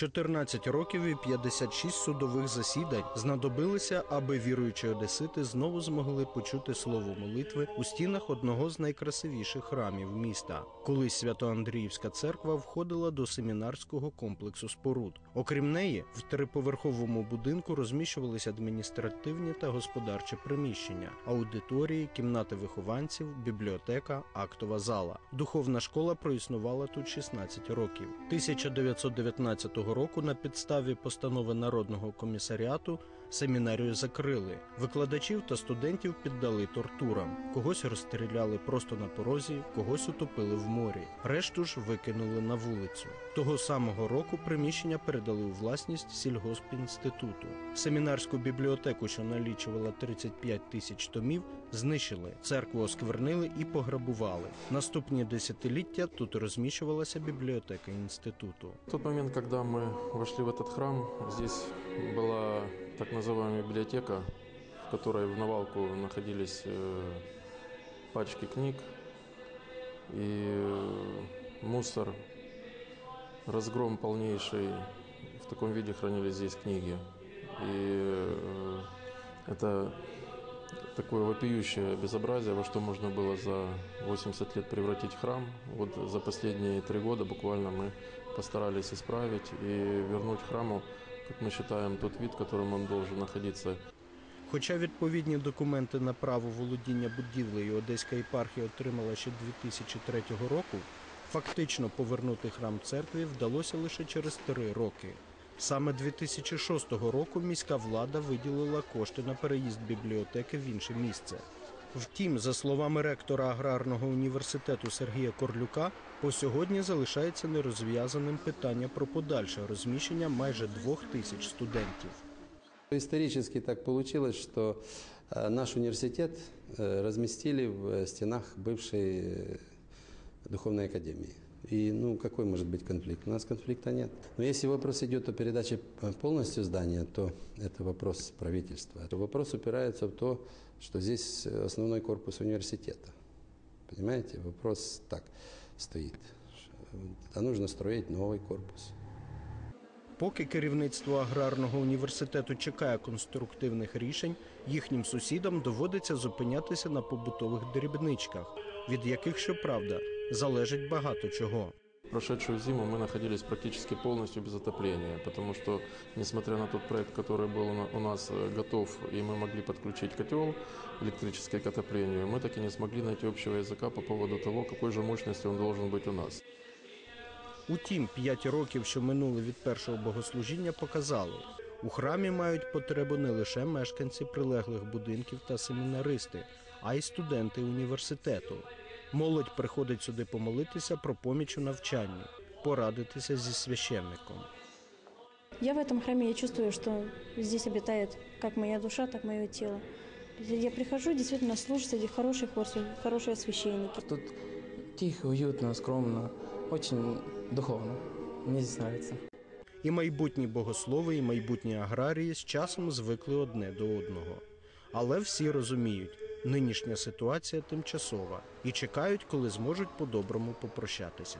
14 років і 56 судових засідань знадобилися, аби віруючі одесити знову змогли почути слово молитви у стінах одного з найкрасивіших храмів міста. Колись Свято-Андріївська церква входила до семінарського комплексу споруд. Окрім неї, в триповерховому будинку розміщувалися адміністративні та господарчі приміщення, аудиторії, кімнати вихованців, бібліотека, актова зала. Духовна школа проіснувала тут 16 років. 1919 року на підставі постанови Народного комісаріату семінарію закрили. Викладачів та студентів піддали тортурам. Когось розстріляли просто на порозі, когось утопили в морі. Решту ж викинули на вулицю. Того самого року приміщення передали у власність сільгоспінституту. Семінарську бібліотеку, що налічувала 35 тисяч томів, знищили. Церкву осквернили і пограбували. Наступні десятиліття тут розміщувалася бібліотека інституту. В тот момент, когда мы вошли в этот храм, здесь была так называемая библиотека, в которой в навалку находились э, пачки книг и э, мусор, разгром полнейший. В таком виде хранились здесь книги. И э, это такое вопиющее безобразие, во что можно было за 80 лет превратить храм. Вот за последние три года буквально мы постарались исправить и вернуть храму, как мы считаем, тот вид, в котором он должен находиться. Хоча відповідні документи на право володіння будівлею Одеська єпархія отримала ще 2003 року, фактично повернути храм церкві вдалося лише через три роки. Саме 2006 року міська влада виділила кошти на переїзд бібліотеки в інше місце. Втім, за словами ректора аграрного університету Сергія Корлюка, по сьогодні залишається нерозв'язаним питання про подальше розміщення майже двох тисяч студентів. Исторически так получилось, что э, наш университет э, разместили в э, стенах бывшей э, духовной академии. И ну какой может быть конфликт? У нас конфликта нет. Но если вопрос идет о передаче э, полностью здания, то это вопрос правительства. Вопрос упирается в то, что здесь э, основной корпус университета. Понимаете? Вопрос так стоит. А нужно строить новый корпус. Поки керівництво аграрного університету чекає конструктивних рішень, їхнім сусідам доводиться зупинятися на побутових дрібничках, від яких, щоправда, залежить багато чого. Прошедшую зиму мы находились практически полностью без отопления, потому что, несмотря на тот проект, который был у на- у нас э, готов, и мы могли подключить котел электрический к отоплению, мы так и не смогли найти общего языка по поводу того, какой же мощности он должен быть у нас. Утім, п'ять років, що минули від першого богослужіння, показали, у храмі мають потребу не лише мешканці прилеглих будинків та семінаристи, а й студенти університету. Молодь приходить сюди помолитися про поміч у навчанні, порадитися зі священником. Я в этом храме я чувствую, что здесь обитает как моя душа, так мое тело. Я прихожу, действительно слушаться, здесь хороший хор, хорошие священники. Тут тихо, уютно, скромно, очень духовно. Мне здесь нравится. І майбутні богослови, і майбутні аграрії з часом звикли одне до одного. Але всі розуміють, нинішня ситуація тимчасова і чекають, коли зможуть по-доброму попрощатися.